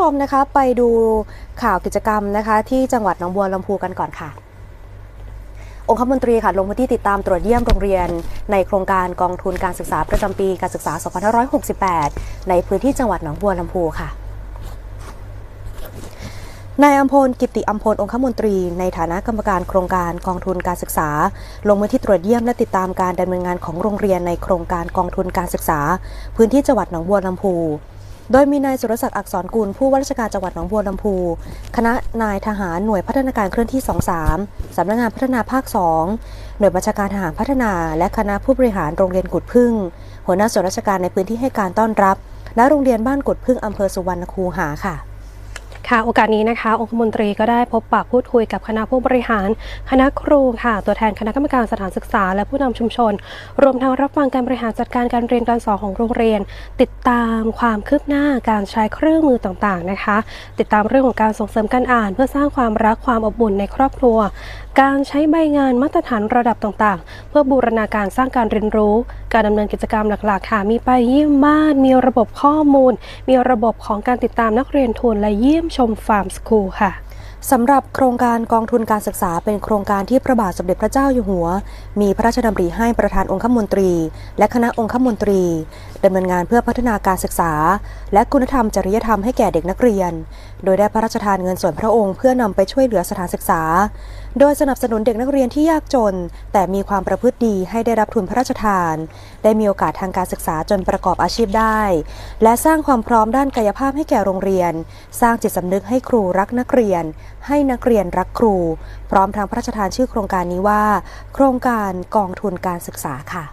ชมนะคะไปดูข่าวกิจกรรมนะคะ ที่จังหวัดหนองบัวลำพูกันก่อนค่ะองคมนตรีค่ะลงพื้นที่ติดตามตรวจเยี่ยมโรงเรียน ในโครงการกองทุนการศึกษาประจำปีการศึกษา 2568 ในพื้นที่จังหวัดหนองบัวลำพูค่ะนายอัมพลกิติอัมพลองคมนตรี ในฐานะกรรมการโครงการกองทุนการศึกษา ลงมือที่ตรวจเยี่ยมและติดตามการดำเนินงานของโรงเรียนในโครงการกองทุนการศึกษา พื้นที่จังหวัดหนองบัวลำพู โดยมีนายสุรศักดิ์อักษรกุลผู้ว่าราชการจังหวัดหนองบัวลำพู คณะนายทหารหน่วยพัฒนาการเคลื่อนที่ 23 สำนักงานพัฒนาภาค 2 หน่วยบัญชาการทหารพัฒนา และคณะผู้บริหารโรงเรียนกุดพึ่ง หัวหน้าส่วนราชการในพื้นที่ให้การต้อนรับและโรงเรียนบ้านกุดพึ่งอำเภอสุวรรณคูหาค่ะ ค่ะโอกาสนี้นะคะ องคมนตรีก็ได้พบปะพูดคุยกับคณะผู้บริหาร คณะครูค่ะ ตัวแทนคณะกรรมการสถานศึกษา และผู้นำชุมชน รวมทั้งรับฟังการบริหารจัดการการเรียนการสอนของโรงเรียน ติดตามความคืบหน้าการใช้เครื่องมือต่างๆนะคะ ติดตามเรื่องของการส่งเสริมการอ่าน เพื่อสร้างความรักความอบอุ่นในครอบครัว การใช้ใบงานมาตรฐานระดับต่างๆ เพื่อบูรณาการสร้างการเรียนรู้ การดำเนินกิจกรรมหลักๆ ค่ะมีไปเยี่ยมบ้าน มีระบบข้อมูล มีระบบของการติดตามนักเรียนทุนและเยี่ยมชมฟาร์มสคูลค่ะ สำหรับโครงการกองทุนการศึกษาเป็นโครงการที่พระบาทสมเด็จพระเจ้าอยู่หัว มีพระราชดำริให้ประธานองคมนตรี และคณะองคมนตรีดำเนินงานเพื่อพัฒนาการศึกษา และคุณธรรมจริยธรรมให้แก่เด็กนักเรียน โดยได้พระราชทานเงินส่วนพระองค์เพื่อนำไปช่วยเหลือสถานศึกษา โดยสนับสนุนเด็กนักเรียนที่ยากจน แต่มีความประพฤติดีให้ได้รับทุนพระราชทาน ได้มีโอกาสทางการศึกษาจนประกอบอาชีพได้ และสร้างความพร้อมด้านกายภาพให้แก่โรงเรียน สร้างจิตสำนึกให้ครูรักนักเรียนให้นักเรียนรักครู พร้อมทางพระราชทานชื่อโครงการนี้ว่า โครงการกองทุนการศึกษาค่ะ